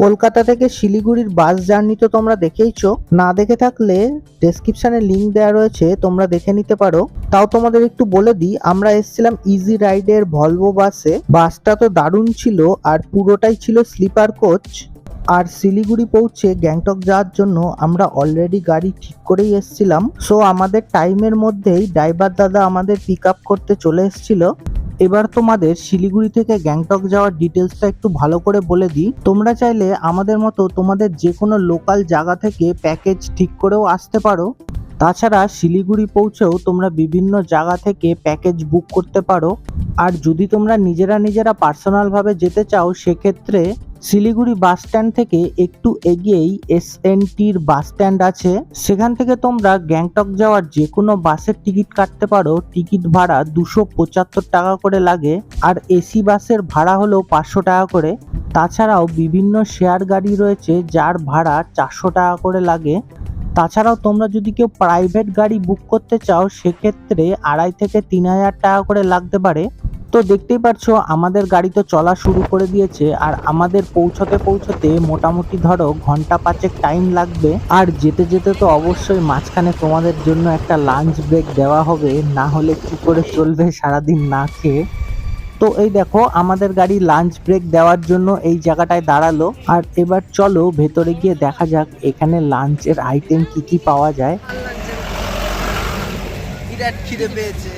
কলকাতা থেকে শিলিগুড়ির bus journey তো তোমরা দেখেইছো। না দেখে থাকলে ডেসক্রিপশনে লিঙ্ক দেওয়া রয়েছে, তোমরা দেখে নিতে পারো। তাও তোমাদের একটু বলে দিই, আমরা এসেছিলাম ইজি রাইডের ভলভো বাসে বাসটা তো দারুণ ছিল আর পুরোটাই ছিল স্লিপার কোচ আর শিলিগুড়ি পৌঁছে গ্যাংটক যাওয়ার জন্য আমরা অলরেডি গাড়ি ঠিক করেই এসেছিলাম। সো আমাদের টাইমের মধ্যেই ড্রাইভার দাদা আমাদের পিক আপ করতে চলে এসেছিল। এবার তোমাদের শিলিগুড়ি থেকে গ্যাংটক যাওয়ার ডিটেলসটা একটু ভালো করে বলে দিই। তোমরা চাইলে আমাদের মতো তোমাদের যে কোনো লোকাল জায়গা থেকে প্যাকেজ ঠিক করেও আসতে পারো। তাছাড়া শিলিগুড়ি পৌঁছেও তোমরা বিভিন্ন জায়গা থেকে প্যাকেজ বুক করতে পারো। আর যদি তোমরা নিজেরা নিজেরা পার্সোনালভাবে যেতে চাও, সেক্ষেত্রে শিলিগুড়ি বাস স্ট্যান্ড থেকে একটু এগিয়েই এস টির বাস স্ট্যান্ড আছে। সেখান থেকে তোমরা গ্যাংটক যাওয়ার যে কোনো বাসের টিকিট কাটতে পারো। টিকিট ভাড়া দুশো পঁচাত্তর টাকা করে লাগে আর এসি বাসের ভাড়া হলো পাঁচশো টাকা করে। তাছাড়াও বিভিন্ন শেয়ার গাড়ি রয়েছে যার ভাড়া চারশো টাকা করে লাগে। তাছাড়াও তোমরা যদি কেউ প্রাইভেট গাড়ি বুক করতে চাও, সেক্ষেত্রে আড়াই থেকে তিন হাজার টাকা করে লাগতে পারে। তো দেখতেই পাচ্ছ আমাদের গাড়ি তো চলা শুরু করে দিয়েছে আর আমাদের পৌঁছতে পৌঁছতে মোটামুটি ধরো ঘণ্টা পাঁচেক টাইম লাগবে। আর যেতে যেতে তো অবশ্যই মাঝখানে তোমাদের জন্য একটা লাঞ্চ ব্রেক দেওয়া হবে, না হলে কি করে চলবে সারাদিন না খেয়ে। তো এই দেখো, আমাদের গাড়ি লাঞ্চ ব্রেক দেওয়ার জন্য এই জায়গাটায় দাঁড়াল। আর এবার চলো ভেতরে গিয়ে দেখা যাক এখানে লাঞ্চের আইটেম কি কি পাওয়া যায়। বিরাট খিদে পেয়েছে।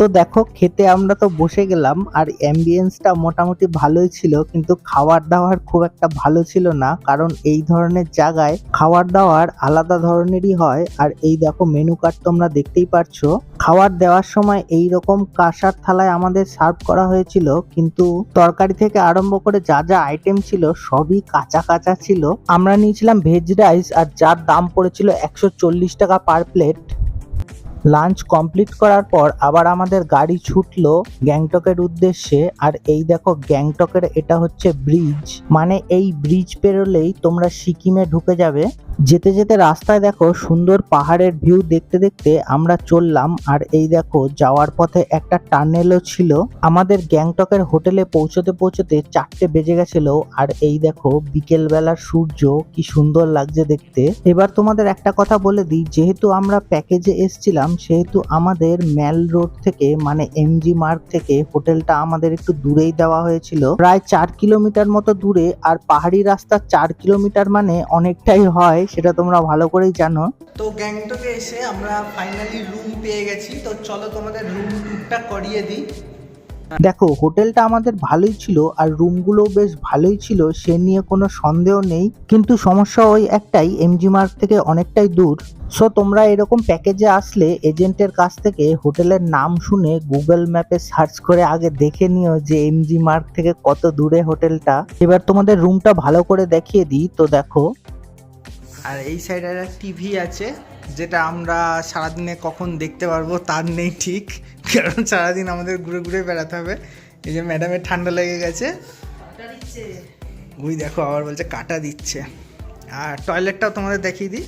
তো দেখো, খেতে আমরা তো বসে গেলাম, আর অ্যাম্বিয়েন্সটা মোটামুটি ভালোই ছিল, কিন্তু খাওয়ার দাওয়ার খুব একটা ভালো ছিল না, কারণ এই ধরনের জায়গায় খাওয়ার দাওয়ার আলাদা ধরনেরই হয়, আর এই দেখো মেনু কার্ড তোমরা দেখতেই পারছ। খাবার দেওয়ার সময় এই রকম কাঁসার থালায় আমাদের সার্ভ করা হয়েছিল, কিন্তু তরকারি থেকে আরম্ভ করে যা যা আইটেম ছিল, সবই কাঁচা কাঁচা ছিল। আমরা নিয়েছিলাম ভেজ রাইস আর যার দাম পড়েছিল একশো চল্লিশ টাকা পার প্লেট লাঞ্চ কমপ্লিট করার পর আবার আমাদের গাড়ি ছুটলো গ্যাংটকের উদ্দেশ্যে। আর এই দেখো গ্যাংটকের এটা হচ্ছে ব্রিজ। মানে এই ব্রিজ পেরোলেই তোমরা সিকিমে ঢুকে যাবে। যেতে যেতে রাস্তায় দেখো সুন্দর পাহাড়ের ভিউ দেখতে দেখতে আমরা চললাম। আর এই দেখো যাওয়ার পথে একটা টানেলও ছিল। আমাদের গ্যাংটকের হোটেলে পৌঁছতে পৌঁছতে চারটে বেজে গেছিল। আর এই দেখো বিকেল বেলার সূর্য কি সুন্দর লাগছে দেখতে। এবার তোমাদের একটা কথা বলে দিই, যেহেতু আমরা প্যাকেজে এসছিলাম, সেহেতু আমাদের ম্যাল রোড থেকে মানে এমজি মার্গ থেকে হোটেলটা আমাদের একটু দূরেই দেওয়া হয়েছিল। প্রায় চার কিলোমিটার মতো দূরে। আর পাহাড়ি রাস্তা চার কিলোমিটার মানে অনেকটাই হয়। সেটা তোমরা ভালো করেই জানো। তো গ্যাংটকে এসে আমরা ফাইনালি রুম পেয়ে গেছি। তো চলো তোমাদের রুম টুরটা করিয়ে দিই। দেখো হোটেলটা আমাদের ভালোই ছিল আর রুমগুলো বেশ ভালোই ছিল সে নিয়ে কোনো সন্দেহ নেই। কিন্তু সমস্যা ওই একটাই এমজি মার্ক থেকে অনেকটাই দূর। সো তোমরা এরকম প্যাকেজে আসলে এজেন্টের কাছ থেকে হোটেলের নাম শুনে গুগল ম্যাপে সার্চ করে আগে দেখে নিও যে এমজি মার্ক থেকে কত দূরে হোটেলটা। এবার তোমাদের রুমটা ভালো করে দেখিয়ে দিই। তো দেখো আর এই সাইডে একটা টিভি আছে, যেটা আমরা সারাদিনে কখন দেখতে পারব তার নেই ঠিক, কারণ সারাদিন আমাদের ঘুরে ঘুরে বেড়াতে হবে। এই যে ম্যাডামের ঠান্ডা লেগে গেছে। ওই দেখো, আবার বলছে কাটা দিচ্ছে। আর টয়লেটটাও তোমাদের দেখিয়ে দিই।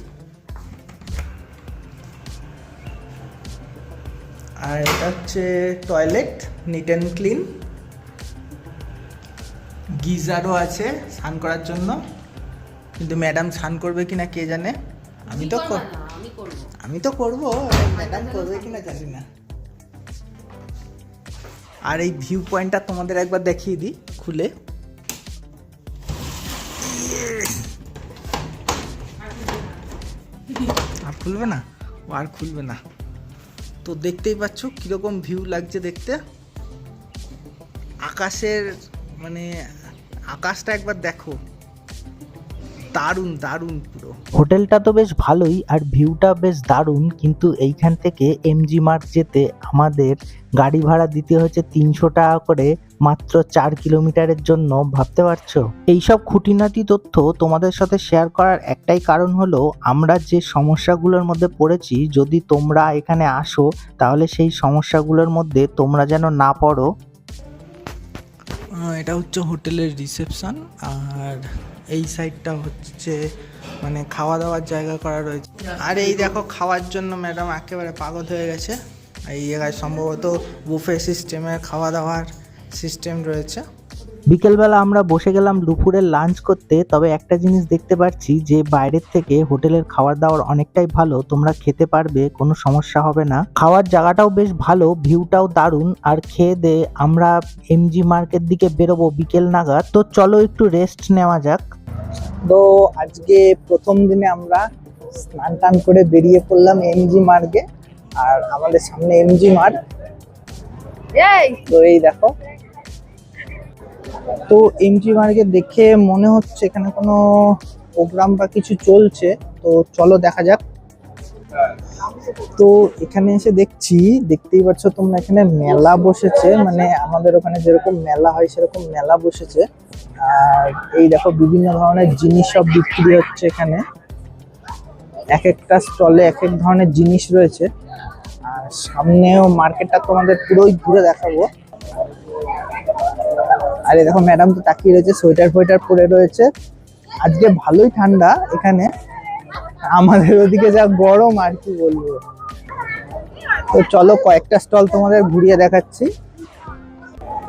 আর এটা হচ্ছে টয়লেট নিট অ্যান্ড ক্লিন গিজারও আছে স্নান করার জন্য। কিন্তু ম্যাডাম স্নান করবে কিনা কে জানে? আমি তো আমি তো করব ম্যাডাম করবে কিনা জানি না। আর এই ভিউ পয়েন্টটা তোমাদের একবার দেখিয়ে দিই খুলে। আর খুলবে না? ও আর খুলবে না। তো দেখতেই পাচ্ছ কীরকম ভিউ লাগছে দেখতে। আকাশের মানে আকাশটা একবার দেখো। দারুণ দারুণ পুরো। হোটেলটা তো বেশ ভালোই আর ভিউটা বেশ দারুণ কিন্তু এইখান থেকে এমজি মার্গ যেতে আমাদের গাড়ি ভাড়া দিতে হচ্ছে তিনশো টাকা করে মাত্র চার কিলোমিটারের জন্য ভাবতে পারছ? এইসব খুঁটিনাটি তথ্য তোমাদের সাথে শেয়ার করার একটাই কারণ হলো আমরা যে সমস্যাগুলোর মধ্যে পড়েছি যদি তোমরা এখানে আসো তাহলে সেই সমস্যাগুলোর মধ্যে তোমরা যেন না পড়ো। এটা হচ্ছে হোটেলের রিসেপশন আর এই সাইডটা হচ্ছে মানে খাওয়া দাওয়ার জায়গা করা রয়েছে। আর এই দেখো, খাওয়ার জন্য ম্যাডাম একেবারে পাগল হয়ে গেছে। এই জায়গায় সম্ভবত বুফে সিস্টেমে খাওয়া দাওয়ার সিস্টেম রয়েছে। বিকেলবেলা আমরা বসে গেলাম দুপুরের লাঞ্চ করতে তবে একটা জিনিস দেখতে পাচ্ছি যে বাইরের থেকে হোটেলের খাবার দাবার অনেকটাই ভালো তোমরা খেতে পারবে কোনো সমস্যা হবে না। খাওয়ার জায়গাটাও বেশ ভালো ভিউটাও দারুণ আর খেয়ে দে আমরা এমজি মার্কেট দিকে বেরোবো বিকেল নাগাদ। তো চলো একটু রেস্ট নেওয়া যাক। তো আজকে প্রথম দিনে আমরা স্নান টান করে বেরিয়ে পড়লাম এমজি মার্গে আর আমাদের সামনে এমজি মার্গ তো এই দেখো। তো এমজি মার্কেট দেখে মনে হচ্ছে এখানে কোনো প্রোগ্রাম বা কিছু চলছে, তো চলো দেখা যাক। তো এখানে এসে দেখছি, দেখতেই পাচ্ছ তোমরা এখানে মেলা বসেছে মানে আমাদের ওখানে যেরকম মেলা হয় সেরকম মেলা বসেছে। আর এই দেখো বিভিন্ন ধরনের জিনিস সব বিক্রি হচ্ছে এখানে। এক একটা স্টলে এক এক ধরনের জিনিস রয়েছে। আর সামনেও মার্কেটটা তোমাদের পুরোই ঘুরে দেখাবো। আরে দেখো ম্যাডাম তো তাকিয়ে রয়েছে, সোয়েটার ফোয়েটার পরে রয়েছে। আজকে ভালোই ঠান্ডা এখানে। আমাদের ওদিকে যা গরম, আর কি বলব। তো চলো কয়েকটা স্টল তোমাদের ঘুরিয়ে দেখাচ্ছি।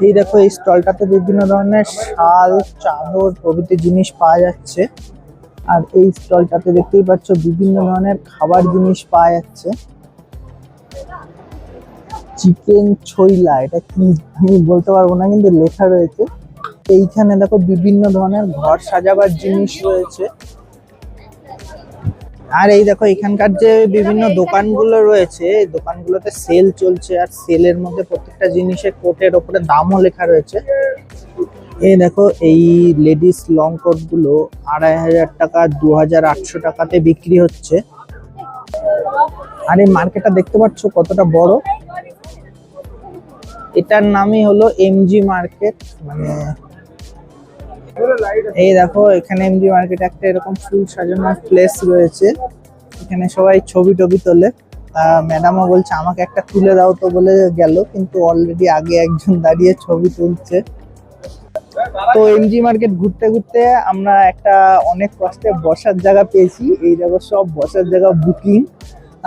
এই দেখো, এই স্টলটাতে বিভিন্ন ধরনের শাল, চাদর প্রভৃতি জিনিস পাওয়া যাচ্ছে। আর এই স্টলটাতে দেখতেই পাচ্ছ, বিভিন্ন ধরনের খাবার জিনিস পাওয়া যাচ্ছে। চিকেন ছইলা, এটা কি আমি বলতে পারব না, কিন্তু লেখা রয়েছে। এইখানে দেখো বিভিন্ন ধরনের ঘর সাজাবার জিনিস রয়েছে। আর এই দেখো এখানকার যে বিভিন্ন দোকানগুলো রয়েছে দোকানগুলোতে সেল চলছে, আর সেলের মধ্যে প্রত্যেকটা জিনিসের কোটের ওপরে দামও লেখা রয়েছে। এই দেখো এই লেডিস লং কোটগুলো আড়াই হাজার টাকা, দু হাজার আটশো টাকাতে বিক্রি হচ্ছে। আর এই মার্কেটটা দেখতে পাচ্ছ কতটা বড়? এটার নামই হলো এমজি মার্কেট মানে এই দেখো, এখানে এমজি মার্কেট একটা এরকম ফুল সাজানোর প্লেস রয়েছে। এখানে সবাই ছবি টবি তোলে। ম্যাডামও বলছে, আমাকে একটা তুলে দাও তো বলে গেল, কিন্তু অলরেডি আগে একজন দাঁড়িয়ে ছবি তুলছে। তো এমজি মার্কেট ঘুরতে ঘুরতে আমরা একটা অনেক কষ্টে বসার জায়গা পেয়েছি। এই দেখো, সব বসার জায়গা বুকিং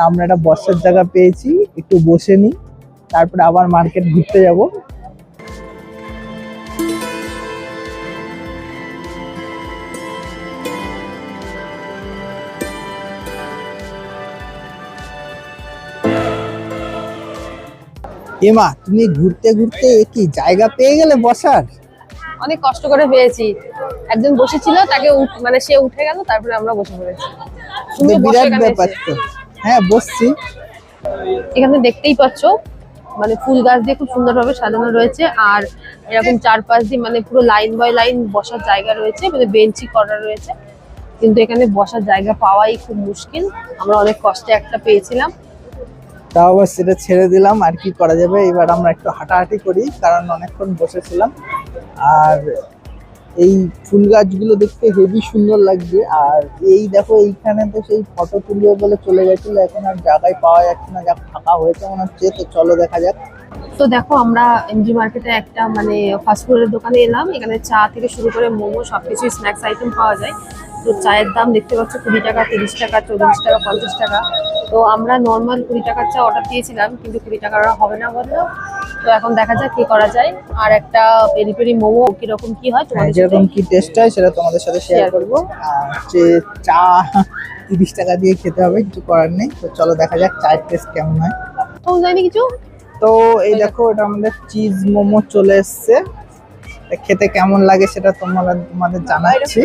আমরা একটা বসার জায়গা পেয়েছি, একটু বসে নিই। তারপরে আবার মার্কেট ঘুরতে যাব। এমা তুমি ঘুরতে ঘুরতে কি জায়গা পেয়ে গেলে বসার? অনেক কষ্ট করে পেয়েছি। একজন বসেছিল তাকে মানে সে উঠে গেল তারপরে আমরা বসে পড়েছি। বিরাট ব্যাপার তো। হ্যাঁ বসছি। এখানে দেখতেই পাচ্ছ মানে ফুল গাছ দিয়ে খুব সুন্দরভাবে সাজানো রয়েছে আর এরকম চারপাশ দিয়ে মানে পুরো লাইন বাই লাইন বসার জায়গা রয়েছে মানে বেঞ্চি করা রয়েছে। কিন্তু এখানে বসার জায়গা পাওয়াই খুব মুশকিল। আমরা অনেক কষ্টে একটা পেয়েছিলাম। তাও আবার সেটা ছেড়ে দিলাম, আর কি করা যাবে? এবার আমরা একটু হাঁটাহাঁটি করি, কারণ অনেকক্ষণ বসেছিলাম। আর এই ফুল গাছগুলো দেখতে হেভি সুন্দর লাগছে। আর এই দেখো, এইখানে তো সেই ফটো তুলবে বলে চলে গেছিল। এখন আর জায়গায় পাওয়া যাচ্ছে না, যা ফাঁকা হয়েছে মনে হচ্ছে। তো চলো দেখা যাক। তো দেখো, আমরা এমজি মার্কেটে একটা মানে ফাস্টফুডের দোকানে এলাম। এখানে চা থেকে শুরু করে মোমো, সবকিছু স্ন্যাক্স আইটেম পাওয়া যায়। তো চায়ের দাম দেখতে পাচ্ছ, কুড়ি টাকা, তিরিশ টাকা, চল্লিশ টাকা, পঞ্চাশ টাকা। তো আমরা নর্মাল কুড়ি টাকার চা অর্ডার দিয়েছিলাম, কিন্তু কুড়ি আর হবে না বলল। তো এখন দেখা যাক কি করা যায়। আর একটা পেরি পেরি মোমো কীরকম কি হয় তোমাদের যেরকম কি টেস্ট হয় সেটা তোমাদের সাথে শেয়ার করব। আর হচ্ছে চা তিরিশ টাকা দিয়ে খেতে হবে কিছু করার নেই। তো চলো দেখা যাক চায়ের টেস্ট কেমন হয়। তো যায়নি কিছু? তো এই দেখো এটা আমাদের চিজ মোমো চলে এসছে। খেতে কেমন লাগে সেটা তোমরা তোমাদের জানাচ্ছি।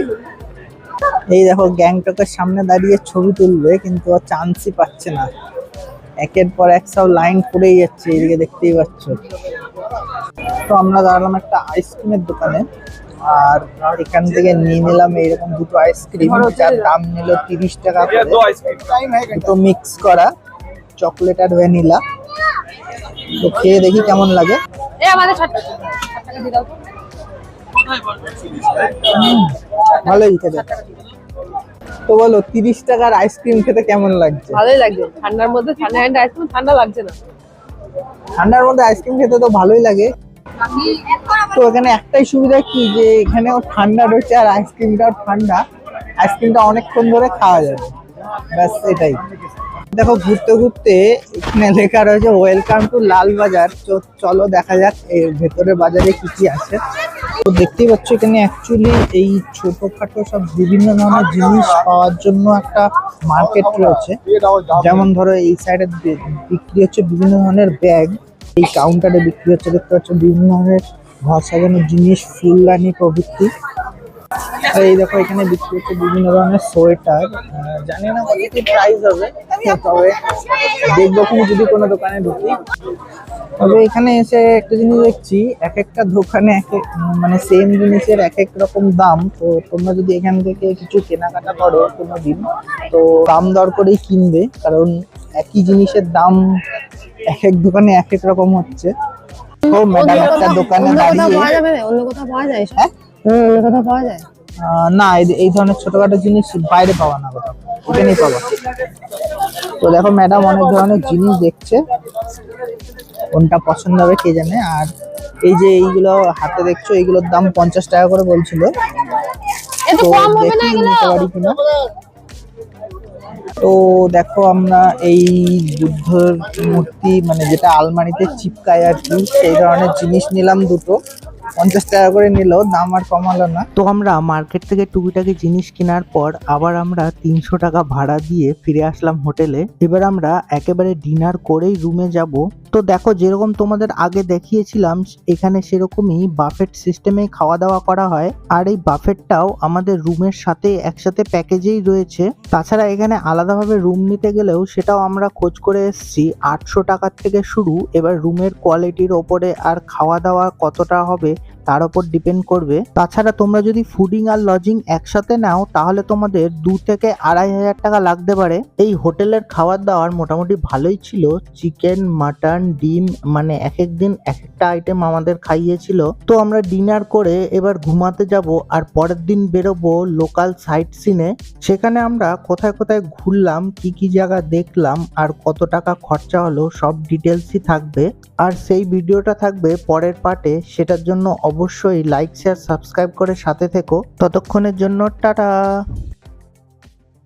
এই দেখো গ্যাংটকের সামনে দাঁড়িয়ে ছবি তুলবে কিন্তু চান্সই পাচ্ছে না। একের পর এক সব লাইন পড়েই যাচ্ছে এদিকে দেখতেই পাচ্ছ। তো আমরা দাঁড়ালাম একটা আইসক্রিমের দোকানে আর এখান থেকে নিয়ে নিলাম এইরকম দুটো আইসক্রিম যার দাম নিল তিরিশ টাকা করে। দুটো মিক্স করা চকলেট আর ভ্যানিলা তো খেয়ে দেখি কেমন লাগে। ভালোই খেতে। তো বলো তিরিশ টাকার আইসক্রিম খেতে কেমন লাগছে? ভালোই লাগছে। ঠান্ডার মধ্যে ঠান্ডা হ্যান্ড আইসক্রিম ঠান্ডা লাগছে না। ঠান্ডার মধ্যে আইসক্রিম খেতে তো ভালোই লাগে। তো এখানে একটাই সুবিধা কি যে এখানেও ঠান্ডা রয়েছে আর আইসক্রিমটাও ঠান্ডা। আইসক্রিমটা অনেকক্ষণ ধরে খাওয়া যাবে। ব্যাস এটাই। দেখো, ঘুরতে ঘুরতে এখানে লেখা রয়েছে ওয়েলকাম টু লালবাজার তো চলো দেখা যাক, এর ভেতরে বাজারে কি কি আছে। তো দেখতেই পাচ্ছ এখানে অ্যাকচুয়ালি এই ছোটখাটো সব বিভিন্ন ধরনের জিনিস পাওয়ার জন্য একটা মার্কেট রয়েছে। যেমন ধরো, এই সাইডে বিক্রি হচ্ছে বিভিন্ন ধরনের ব্যাগ এই কাউন্টারে বিক্রি হচ্ছে, দেখতে পাচ্ছ, বিভিন্ন ধরনের ঘর সাজানোর জিনিস, ফুলদানি প্রভৃতি। এই দেখো এখানে বিক্রি হচ্ছে বিভিন্ন ধরনের সোয়েটার। জানি না কত কি প্রাইস হবে তবে দেখব যদি কোনো দোকানে ঢুকি। তবে এখানে এসে একটা জিনিস দেখছি এক একটা দোকানে এক মানে সেম জিনিসের এক এক রকম দাম। তো তোমরা যদি এখান থেকে কিছু কেনাকাটা করো কোনো দিন তো দাম দর করেই কিনবে কারণ একই জিনিসের দাম এক এক দোকানে এক এক রকম হচ্ছে। ও ম্যাডাম একটা দোকানে দাঁড়িয়ে অন্য কোথাও পাওয়া যায় হ্যাঁ? অন্য কোথাও পাওয়া যায়? আহ, না এই- ধরনের ছোটখাটো জিনিস বাইরে পাওয়া না কোথাও। এখানেই পাওয়া তো দেখো ম্যাডাম অনেক ধরনের জিনিস দেখছে। কোনটা পছন্দ হবে কে জানে? আর এই যে এইগুলো হাতে দেখছ এইগুলোর দাম পঞ্চাশ টাকা করে বলছিল। তো কম হবে না দেখি নিতে পারি কিনা। তো দেখো আমরা এই বুদ্ধর মূর্তি মানে যেটা আলমারিতে চিপকায় আর কি সেই ধরনের জিনিস নিলাম দুটো। পঞ্চাশ টাকা করে নিল দাম আর কমালো না। তো আমরা মার্কেট থেকে টুকিটাকি জিনিস কেনার পর আবার আমরা তিনশো টাকা ভাড়া দিয়ে ফিরে আসলাম হোটেলে। এবার আমরা একেবারে ডিনার করেই রুমে যাব। তো দেখো যেরকম তোমাদের আগে দেখিয়েছিলাম, এখানে সেরকমই বাফেট সিস্টেমে খাওয়া দাওয়া করা হয়। আর এই বাফেটটাও আমাদের রুমের সাথে একসাথে প্যাকেজেই রয়েছে। তাছাড়া এখানে আলাদাভাবে রুম নিতে গেলেও সেটাও আমরা খোঁজ করে এসেছি। আটশো টাকার থেকে শুরু, এবার রুমের কোয়ালিটির ওপরে আর খাওয়া দাওয়া কতটা হবে তার উপর ডিপেন্ড করবে। তাছাড়া তোমরা যদি ফুডিং আর লজিং একসাথে নাও, তাহলে তোমাদের দু থেকে আড়াই হাজার টাকা লাগতে পারে। এই হোটেলের খাবার দাবার মোটামুটি ভালোই ছিল। চিকেন মাটন ডিম মানে এক এক দিন, এক একটা আইটেম আমাদের খাইয়েছিল। তো আমরা ডিনার করে এবার ঘুমাতে যাব আর পরের দিন বেরোবো লোকাল সাইট সিনে সেখানে আমরা কোথায় কোথায় ঘুরলাম, কি কি জায়গা দেখলাম আর কত টাকা খরচা হলো, সব ডিটেলসই থাকবে। আর সেই ভিডিওটা থাকবে পরের পার্টে সেটার জন্য অবশ্যই লাইক শেয়ার সাবস্ক্রাইব করে সাথে থেকো। ততক্ষণের জন্য টাটা!